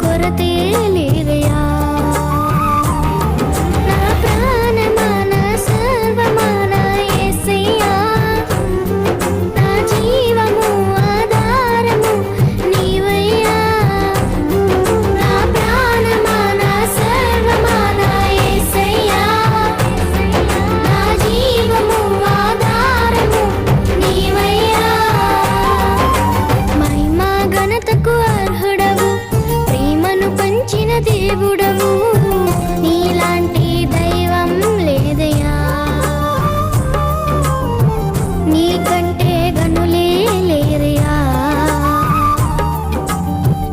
కొరత దేవుడవు. నీలాంటి దైవం లేదయా నీకంటే గను